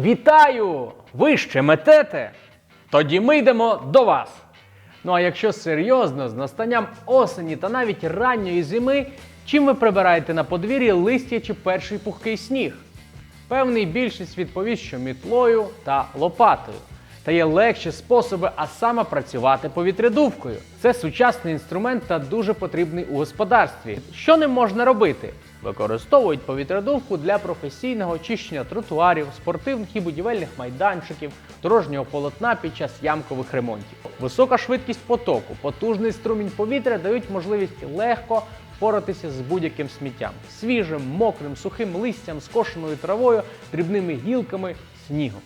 Вітаю! Ви ще метете? Тоді ми йдемо до вас. Ну а якщо серйозно, з настанням осені та навіть ранньої зими, чим ви прибираєте на подвір'ї листя чи перший пухкий сніг? Певний більшість відповість, що мітлою та лопатою. Та є легші способи, а саме працювати повітрядувкою. Це сучасний інструмент та дуже потрібний у господарстві. Що ним можна робити? Використовують повітрядувку для професійного очищення тротуарів, спортивних і будівельних майданчиків, дорожнього полотна під час ямкових ремонтів. Висока швидкість потоку, потужний струмінь повітря дають можливість легко впоратися з будь-яким сміттям свіжим, мокрим, сухим листям, скошеною травою, дрібними гілками, снігом.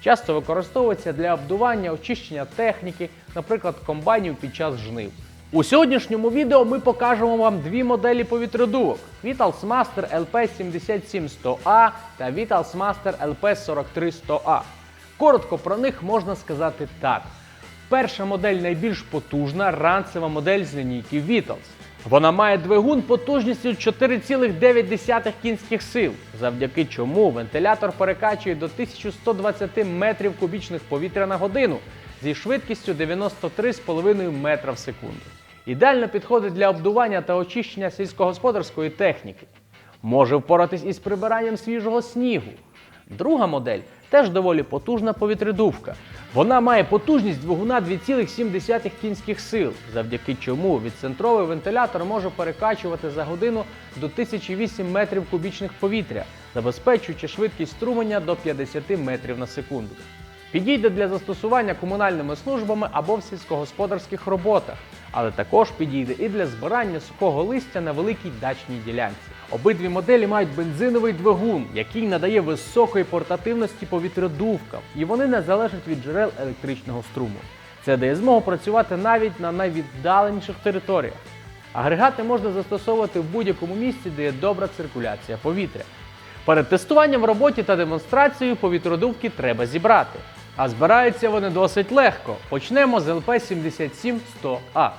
Часто використовується для обдування, очищення техніки, наприклад, комбайнів під час жнив. У сьогоднішньому відео ми покажемо вам дві моделі повітрядувок: Vitals Master LP77100A та Vitals Master LP43100A. Коротко про них можна сказати так. Перша модель найбільш потужна ранцева модель з лінійки Vitals. Вона має двигун потужністю 4,9 кінських сил, завдяки чому вентилятор перекачує до 1120 метрів кубічних повітря на годину зі швидкістю 93,5 метра в секунду. Ідеально підходить для обдування та очищення сільськогосподарської техніки. Може впоратись із прибиранням свіжого снігу. Друга модель теж доволі потужна повітрядувка. Вона має потужність двигуна 2,7 кінських сил, завдяки чому відцентровий вентилятор може перекачувати за годину до 1008 метрів кубічних повітря, забезпечуючи швидкість струмення до 50 метрів на секунду. Підійде для застосування комунальними службами або в сільськогосподарських роботах, але також підійде і для збирання сухого листя на великій дачній ділянці. Обидві моделі мають бензиновий двигун, який надає високої портативності повітрядувкам, і вони не залежать від джерел електричного струму. Це дає змогу працювати навіть на найвіддаленіших територіях. Агрегати можна застосовувати в будь-якому місці, де є добра циркуляція повітря. Перед тестуванням в роботі та демонстрацією повітродувки треба зібрати. А збираються вони досить легко. Почнемо з ЛП 77100А.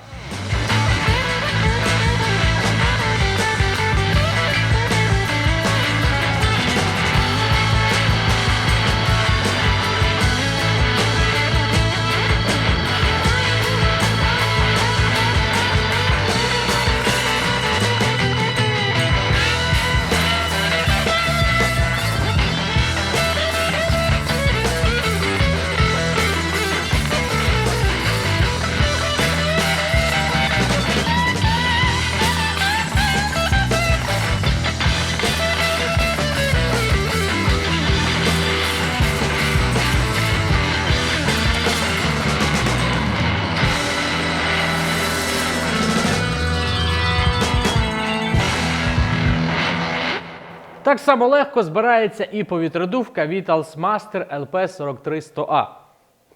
Так само легко збирається і повітродувка Vitals Master LP43100A.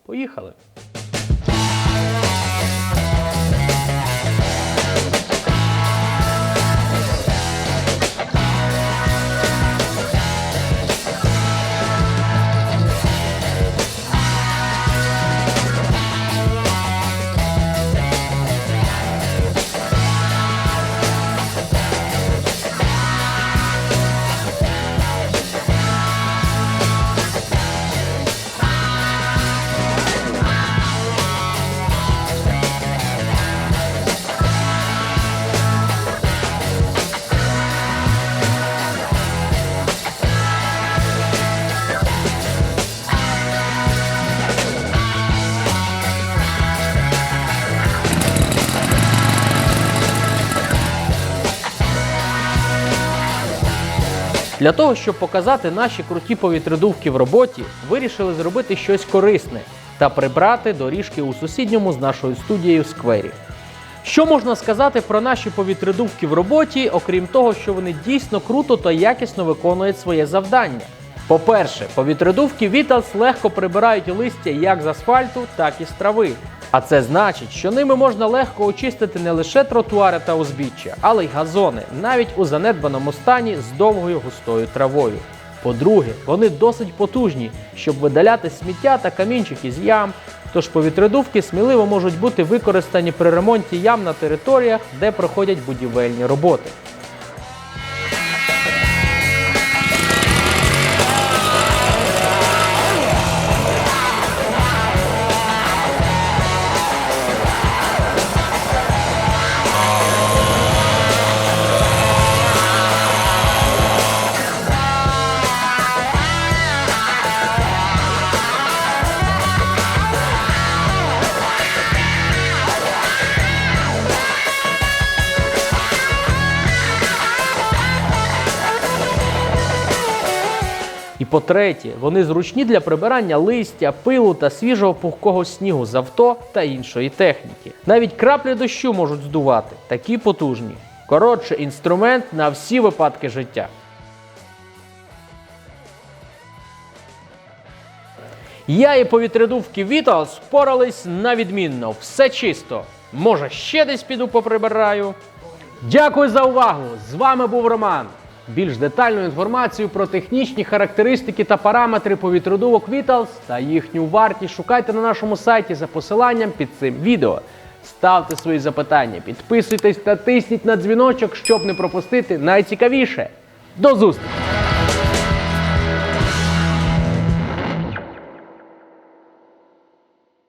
Поїхали! Для того, щоб показати наші круті повітрядувки в роботі, вирішили зробити щось корисне та прибрати доріжки у сусідньому з нашою студією сквері. Що можна сказати про наші повітрядувки в роботі, окрім того, що вони дійсно круто та якісно виконують своє завдання? По-перше, повітрядувки Vitals легко прибирають листя як з асфальту, так і з трави. А це значить, що ними можна легко очистити не лише тротуари та узбіччя, але й газони, навіть у занедбаному стані з довгою густою травою. По-друге, вони досить потужні, щоб видаляти сміття та камінчики з ям. Тож повітрядувки сміливо можуть бути використані при ремонті ям на територіях, де проходять будівельні роботи. І по-третє, вони зручні для прибирання листя, пилу та свіжого пухкого снігу з авто та іншої техніки. Навіть краплі дощу можуть здувати, такі потужні. Коротше, інструмент на всі випадки життя. Я і повітрядувки Vital спорались на відмінно. Все чисто. Може, ще десь піду поприбираю. Дякую за увагу! З вами був Роман. Більш детальну інформацію про технічні характеристики та параметри повітродувок Vitals та їхню вартість шукайте на нашому сайті за посиланням під цим відео. Ставте свої запитання, підписуйтесь та тисніть на дзвіночок, щоб не пропустити найцікавіше. До зустрічі!